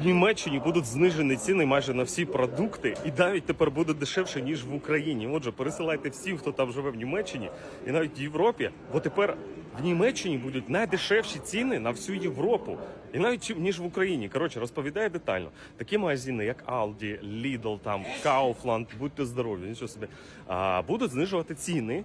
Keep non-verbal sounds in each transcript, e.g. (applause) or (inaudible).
В Німеччині будуть знижені ціни майже на всі продукти, і навіть тепер буде дешевше ніж в Україні. Отже, пересилайте всім, хто там живе в Німеччині, і навіть в Європі, бо тепер в Німеччині будуть найдешевші ціни на всю Європу. І навіть ніж в Україні. Коротше, розповідає детально. Такі магазини, як Aldi, Lidl, там Kaufland, будьте здорові, нічого собі, будуть знижувати ціни.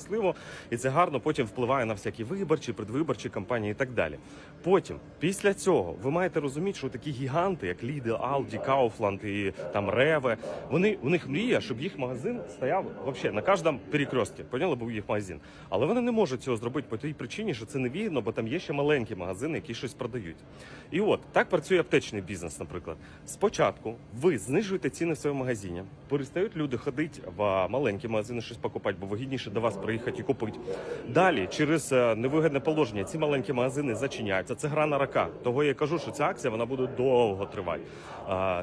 щасливо, і це гарно потім впливає на всякі виборчі, предвиборчі кампанії і так далі. Потім, після цього, ви маєте розуміти, що такі гіганти, як Lidl, Aldi, Kaufland і там Реве, вони у них мрія, щоб їх магазин стояв вообще на кожному перекрестці. Поняли, був їх магазин. Але вони не можуть цього зробити по тій причині, що це не вигідно, бо там є ще маленькі магазини, які щось продають. І от так працює аптечний бізнес, наприклад. Спочатку ви знижуєте ціни в своєму магазині, перестають люди ходити в маленькі магазини щось покупати, бо вигідніше до вас приїхати і купити. Далі, через е, невигідне положення, ці маленькі магазини зачиняються. Це гра на рака. Того я кажу, що ця акція вона буде довго тривати.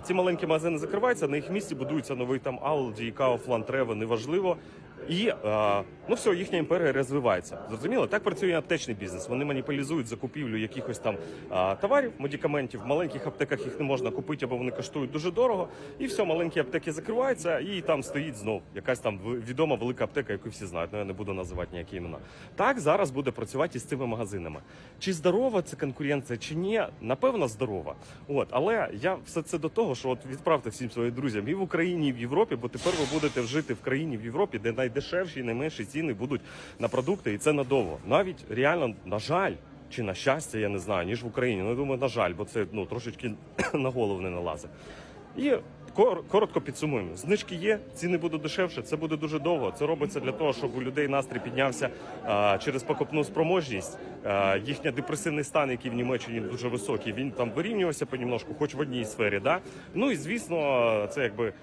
Ці маленькі магазини закриваються, на їх місці будується новий там Aldi, Kaufland, Rewe, неважливо. І е, ну все, їхня імперія розвивається. Зрозуміло, так працює аптечний бізнес. Вони монополізують закупівлю якихось там товарів, медикаментів. В маленьких аптеках їх не можна купити, або вони коштують дуже дорого. І все, маленькі аптеки закриваються, і там стоїть знов якась там відома велика аптека, яку всі знають. Ну я не буду називати ніякі імена. Так зараз буде працювати і з цими магазинами. Чи здорова це конкуренція, чи ні? Напевно, здорова. От, але я все це до того, що от відправте всім своїм друзям і в Україні, і в Європі, бо тепер ви будете жити в країні в Європі, де найдешевші і найменші ціни будуть на продукти, і це надовго. Навіть реально, на жаль. Чи на щастя, я не знаю, ніж в Україні. Ну, я думаю, на жаль, бо це ну трошечки (clears throat) на голову не налазить. І коротко підсумуємо. Знижки є, ціни будуть дешевше. Це буде дуже довго. Це робиться для того, щоб у людей настрій піднявся через покупну спроможність. А, їхня депресивний стан, який в Німеччині дуже високий, він там вирівнювався понемножку, хоч в одній сфері. Да? Ну і звісно, це якби.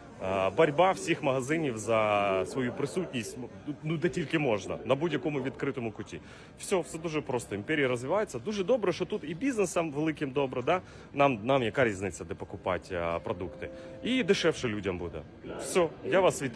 Боротьба всіх магазинів за свою присутність, ну де тільки можна, на будь-якому відкритому куті. Все, все дуже просто. Імперія розвивається. Дуже добре, що тут і бізнесам великим добре. Да? Нам, нам яка різниця, де покупати продукти. І дешевше людям буде. Все, я вас вітаю.